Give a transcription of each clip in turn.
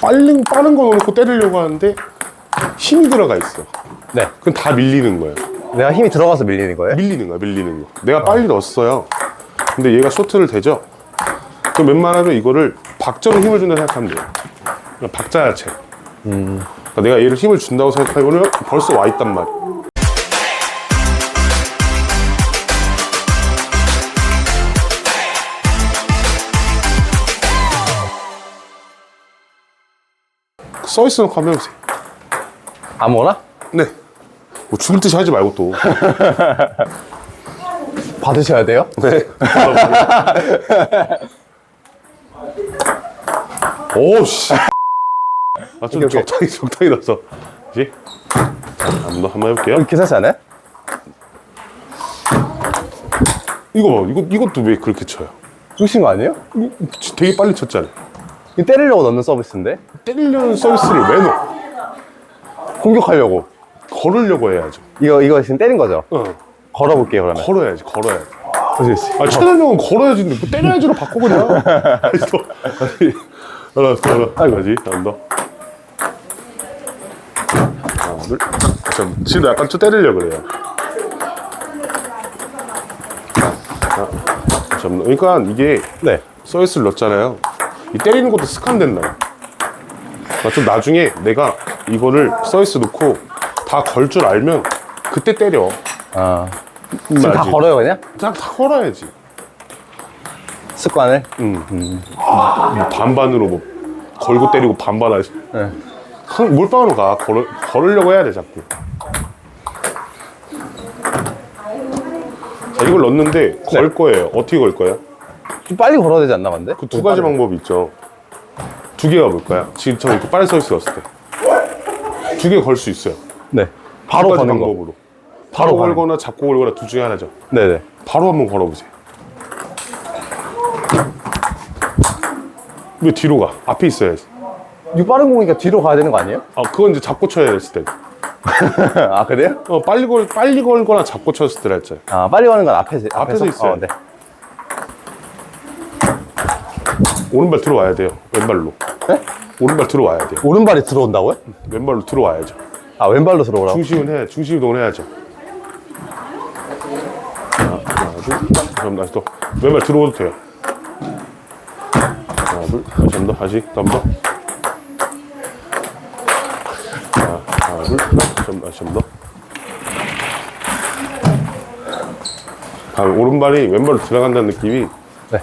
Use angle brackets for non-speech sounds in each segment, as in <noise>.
빠른 빠른 거 넣고 때리려고 하는데 힘이 들어가 있어. 네. 그럼 다 밀리는 거예요. 내가 힘이 들어가서 밀리는 거예요? 밀리는 거야, 밀리는 거. 내가 빨리 넣었어요. 근데 얘가 쇼트를 대죠. 그럼 웬만하면 이거를 박자로 힘을 준다 생각하면 돼요. 그냥 박자 자체. 그러니까 내가 얘를 힘을 준다고 생각하면 벌써 와 있단 말이야. 서비스 놓고 한번 해보세요. 아무거나? 네. 뭐 죽을 듯이 하지 말고 또. <laughs> 받으셔야 돼요? 네. <laughs> 오, 씨. 아, 좀 오케이, 오케이. 적당히, 적당히 넣어서. 그지? 한번 더 한번 해볼게요. 괜찮지 않아요? 이거 봐. 이거, 이것도 왜 그렇게 쳐요? 주신 거 아니에요? 지- 되게 빨리 쳤잖아요. 이거 때리려고 넣는 서비스인데? 때리려는 서비스를 왜 넣어? 공격하려고. 걸으려고 해야죠. 이거, 이거 지금 때린 거죠? 어. 걸어볼게요, 그러면. 걸어야지, 걸어야지. 그렇지. 아, 최단형은 걸어야지. 뭐 때려야지로 바꿔, 그냥. 아니, 또. 아니, 하나, 둘, 하나. 아이고. 아이고. 한번 더. 하나, 둘. 잠 지금 약간 좀 때리려고 그래요. 아, 잠 그러니까 이게 네. 서비스를 넣었잖아요. 이 때리는 것도 습관된다. 그러니까 좀 나중에 내가 이거를 서비스 넣고 다 걸 줄 알면 그때 때려. 아. 지금 다 알지? 걸어요, 그냥? 그냥 다 걸어야지. 습관을? 음. 뭐 반반으로 뭐 걸고 때리고 반반 하지. 네. 한 몰빵으로 가. 걸어, 걸으려고 해야 돼, 자꾸. 자, 이걸 넣는데 걸 거예요. 어떻게 걸 거예요? 좀 빨리 걸어야 되지 않나, 근데? 그 두 가지 방법이 있죠. 두 개가 뭘까요? 지금 저 이렇게 빠른 서비스 넣었을 때. 두 개 걸 수 있어요. 네. 바로 두 가지 거는 거. 방법으로. 바로 가는 걸거나 잡고 걸거나 둘 중에 하나죠. 네네. 바로 한번 걸어보세요. 왜 뒤로 가? 앞에 있어야지. 이거 빠른 공이니까 뒤로 가야 되는 거 아니에요? 아, 그건 이제 잡고 쳐야 했을 때. <laughs> 아, 그래요? 어, 빨리 걸, 빨리 걸거나 잡고 쳤을 때라 했잖아요. 아, 빨리 가는 건 앞에서, 앞에서 있어요. 어, 네. 오른발 들어와야 돼요. 왼발로. 네? 오른발 들어와야 돼요. 오른발이 들어온다고요? 왼발로 들어와야죠. 아, 왼발로 들어오라고? 중심은 해, 중심 이동을 해야죠. 하나, 하나, 둘, 그럼 다시 또. 왼발 들어오도 돼요. 하나, 둘, 다시 한 번 더, 다시, 한번 더. 하나, 하나, 둘, 다시 한 번, 다시 한 번 더. 다음 오른발이 왼발로 들어간다는 느낌이 네.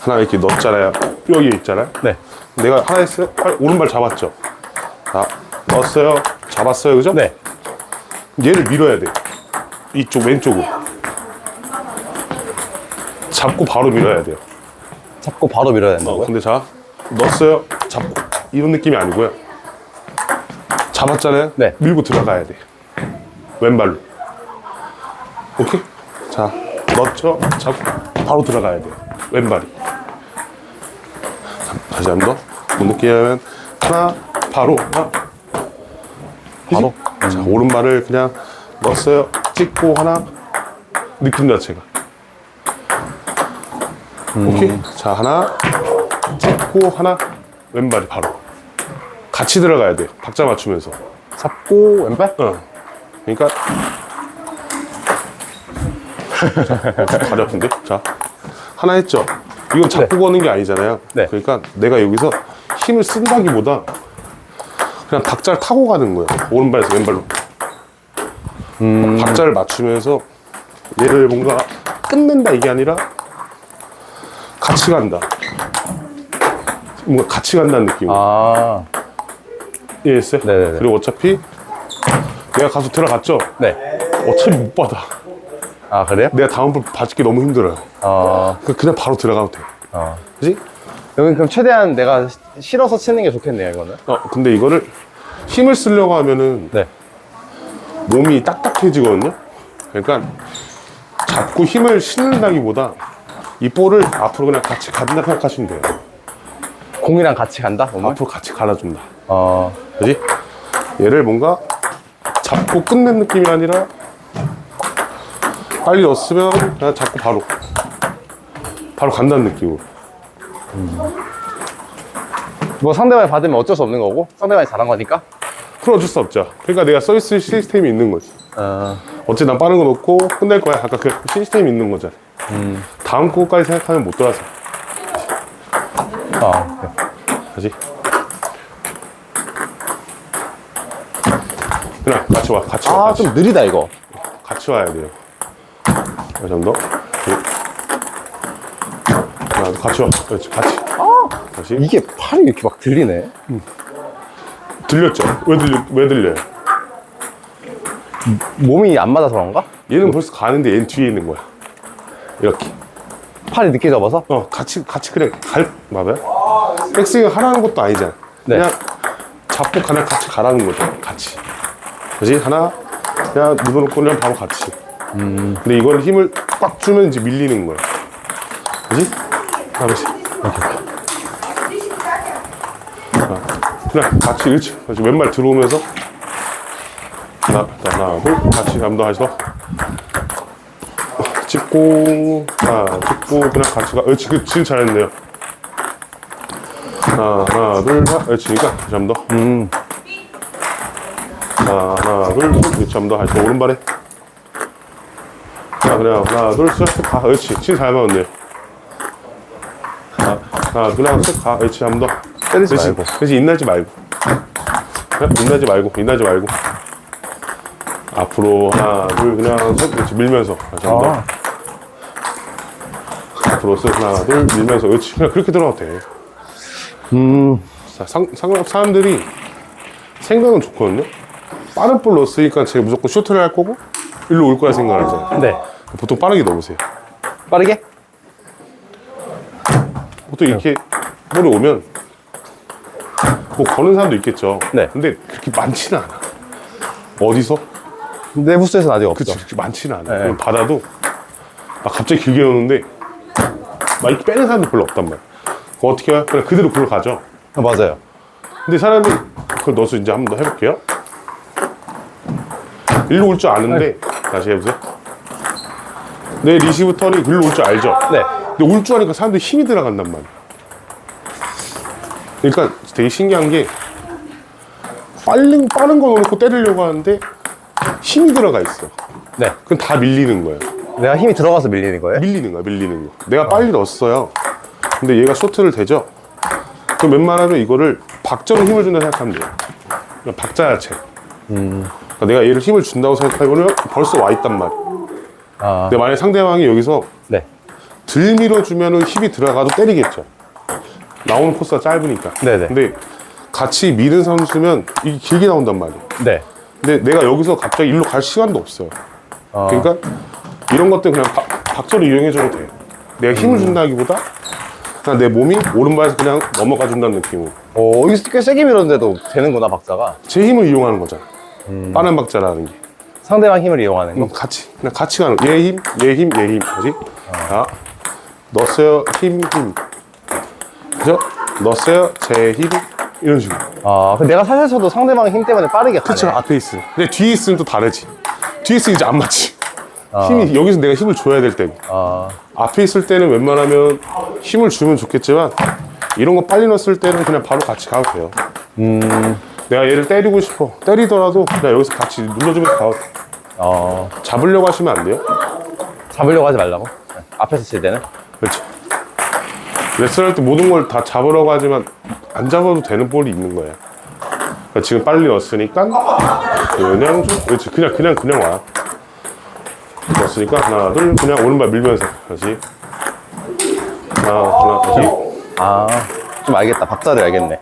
하나 이렇게 넣었잖아요. 뼈 위에 있잖아요. 네. 내가 하나 했어요. 팔- 오른발 잡았죠. 자, 넣었어요. 잡았어요. 그죠? 네. 얘를 밀어야 돼. 이쪽 왼쪽으로. 잡고 바로 밀어야 돼요. 잡고 바로 밀어야 어, 된다고요? 근데 자, 넣었어요. 잡고. 이런 느낌이 아니고요. 잡았잖아요. 네. 밀고 들어가야 돼. 왼발로. 오케이? 자, 넣었죠? 잡고 바로 들어가야 돼요. 왼발이. 다시 한번 더. 못 느끼게 하면 하나, 바로, 하나. 바로? 자, 오른발을 그냥 넣었어요. 찍고 하나. 느낌 자체가. 오케이. 자, 하나. 찍고 하나. 왼발이 바로. 같이 들어가야 돼요. 박자 맞추면서. 잡고 왼발? 어. 그러니까. <laughs> 아픈데? 자. 하나 했죠? 이건 잡고 거는 게 아니잖아요. 네. 그러니까 내가 여기서 힘을 쓴다기보다 그냥 박자를 타고 가는 거예요. 오른발에서 왼발로. 박자를 맞추면서 얘를 뭔가 끝낸다 이게 아니라 같이 간다. 뭔가 같이 간다는 느낌으로. 아, 이해했어요? 네네네. 그리고 어차피 내가 가서 들어갔죠? 네. 어차피 못 받아. 아, 그래요? 내가 다음 번 받기 너무 힘들어요. 어, 그- 그냥 바로 들어가도 돼. 어. 그지? 여기 그럼 최대한 내가 시- 실어서 치는 게 좋겠네요, 이거는. 어, 근데 이거를 힘을 쓰려고 하면은 네. 몸이 딱딱해지거든요? 그러니까 잡고 힘을 실는다기보다 이 볼을 앞으로 그냥 같이 간다 생각하시면 돼요. 공이랑 같이 간다? 오늘? 앞으로 같이 갈아준다. 어, 그지? 얘를 뭔가 잡고 끝낸 느낌이 아니라 빨리 넣었으면 그냥 잡고 바로 바로 간다는 느낌으로 뭐 상대방이 받으면 어쩔 수 없는 거고 상대방이 잘한 거니까. 그럼 어쩔 수 없죠. 그러니까 내가 서비스 시스템이 있는 거지. 어, 어째 난 빠른 거 놓고 끝낼 거야. 아까 그 시스템이 있는 거잖아. 다음 거까지 생각하면 못 돌아서. 아, 네. 다시. 그냥 같이 와. 같이 와. 아, 같이, 좀 느리다 이거. 같이 와야 돼요. 이 정도. 하나, 같이 와. 그렇지. 같이. 다시. 이게 팔이 이렇게 막 들리네. 들렸죠? 왜 들려? 왜 들려요? 몸이 안 맞아서 그런가? 얘는 벌써 가는데 얘는 뒤에 있는 거야. 이렇게. 팔이 늦게 접어서? 어, 같이, 같이 그래. 갈, 봐봐요. 백스윙 하라는 것도 아니잖아. 네. 그냥 잡고 그냥 같이 가라는 거죠. 같이. 그지? 하나, 그냥 묻어놓고 그냥 바로 같이. 근데 이거는 힘을 꽉 주면 이제 밀리는 거야. 그지? 아, 그냥 같이, 그렇지. 그렇지. 왼발 들어오면서. 하나, 하나, 둘, 같이 감도 하시 더. 찍고, 하나, 찍고, 그냥 같이 가. 그렇지, 그, 지금 잘했네요. 하나, 하나, 둘, 하나, 그렇지, 그러니까, 다시 한 번 더. 음. 하나, 하나, 둘, 셋, 그렇지, 한번 더. 더, 오른발에. 그냥, 하나, 둘, 셋, 가. 그렇지, 지금 잘 맞았네요. 하나, 하나, 그냥 셋, 가. 그렇지, 한번 더. 때리지 그렇지, 말고. 그렇지, 인나지 말고. 그냥 인나지 말고, 인나지 말고. 앞으로 하나, 둘, 그냥 셋, 그렇지, 밀면서. 다시 한번 더. 아, 앞으로 쓱 하나 둘 밀면서 그렇지 그냥 그렇게 들어가도 돼 음. 자, 상, 상, 사람들이 생각은 좋거든요 빠른 볼 넣었으니까 제가 무조건 쇼트를 할 거고 일로 올 거야 생각을 하잖아요 네. 보통 빠르게 넣으세요 빠르게? 보통 이렇게 볼이 오면 뭐 거는 사람도 있겠죠 네. 근데 그렇게 많지는 않아 어디서? 내 부스에서는 아직 없죠. 그치 그렇게 많지는 않아 네. 그럼 받아도 막 갑자기 길게 넣는데 막 이렇게 빼는 사람도 별로 없단 말이야 그거 어떻게 해요? 그냥 그대로 굴러 가죠 아, 맞아요. 근데 사람이 그걸 넣어서 이제 한번 더 해볼게요. 일로 올 줄 아는데 다시 해보세요. 내 리시브 턴이 일로 올 줄 알죠? 네. 근데 올 줄 아니까 사람들이 힘이 들어간단 말이야. 그러니까 되게 신기한 게 빠른 빠른 거 넣어놓고 때리려고 하는데 힘이 들어가 있어. 네. 그럼 다 밀리는 거예요. 내가 힘이 들어가서 밀리는 거예요? 밀리는 거야, 밀리는 거. 내가 빨리 넣었어요. 근데 얘가 쇼트를 대죠? 그럼 웬만하면 이거를 박자로 힘을 준다 생각하면 돼요. 그냥 박자 자체. 그러니까 내가 얘를 힘을 준다고 생각하면 벌써 와 있단 말이야. 아, 근데 만약 상대방이 여기서 네. 들 밀어주면 힘이 들어가도 때리겠죠. 나오는 코스가 짧으니까. 네네. 근데 같이 미는 선수면 이게 길게 나온단 말이야. 네. 근데 내가 여기서 갑자기 일로 갈 시간도 없어요. 아, 그러니까 이런 것들 그냥 박, 박자로 이용해줘도 돼. 내가 힘을 준다기보다 그냥 내 몸이 오른발에서 그냥 넘어가 준다는 느낌으로. 오, 어, 이거 꽤 세게 밀었는데도 되는구나, 박자가. 제 힘을 이용하는 거잖아. 빠른 박자라는 게. 상대방 힘을 이용하는 거. 음, 같이 그냥 같이 가는 거. 얘 힘, 얘 힘, 얘 힘. 그지? 자, 넣었어요. 힘, 힘. 그죠? 넣었어요. 제 힘. 이런 식으로. 아, 내가 사실 쳐도 상대방 힘 때문에 빠르게 가네. 그쵸, 앞에 있으면. 근데 뒤에 있으면 또 다르지. 뒤에 있으면 이제 안 맞지. 아. 힘이, 여기서 내가 힘을 줘야 될 때고. 아, 앞에 있을 때는 웬만하면 힘을 주면 좋겠지만 이런 거 빨리 넣었을 때는 그냥 바로 같이 가도 돼요. 음, 내가 얘를 때리고 싶어. 때리더라도 그냥 여기서 같이 눌러주면서 가도 돼. 어, 잡으려고 하시면 안 돼요. 잡으려고 하지 말라고. 네. 앞에서 칠 때는. 그렇죠. 레슨 할 때 모든 걸 다 잡으려고 하지만 안 잡아도 되는 볼이 있는 거예요. 그러니까 지금 빨리 넣었으니까 그냥 좀 그렇지 그냥 그냥 그냥 와. 넣었으니까 하나 둘 그냥 오른발 밀면서 다시 하나 하나 다시 아, 좀 알겠다. 박자를 알겠네.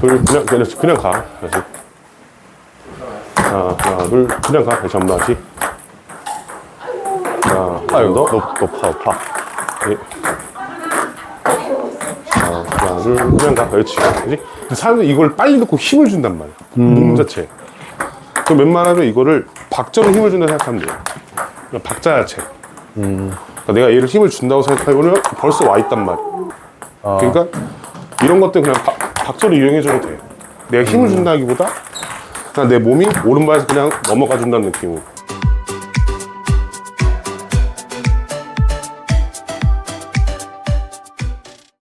둘 그냥 그냥 그냥 가 다시 하나 하나 둘 그냥 가 다시 한 번 다시 하나 아유, 더 높, 높아, 높아. 예. 하나, 하나, 둘, 그냥 가. 그렇지. 그렇지? 근데 사람들이 이걸 빨리 넣고 힘을 준단 말이야. 몸 자체. 그럼 웬만하면 이거를 박자로 힘을 준다 생각하면 돼요. 그냥 박자 자체. 그러니까 내가 얘를 힘을 준다고 생각하면 벌써 와 있단 말이야. 그러니까 이런 것들 그냥 박, 박자로 이용해줘도 돼. 내가 힘을 준다기보다 그냥 내 몸이 오른발에서 그냥 넘어가 준다는 느낌으로.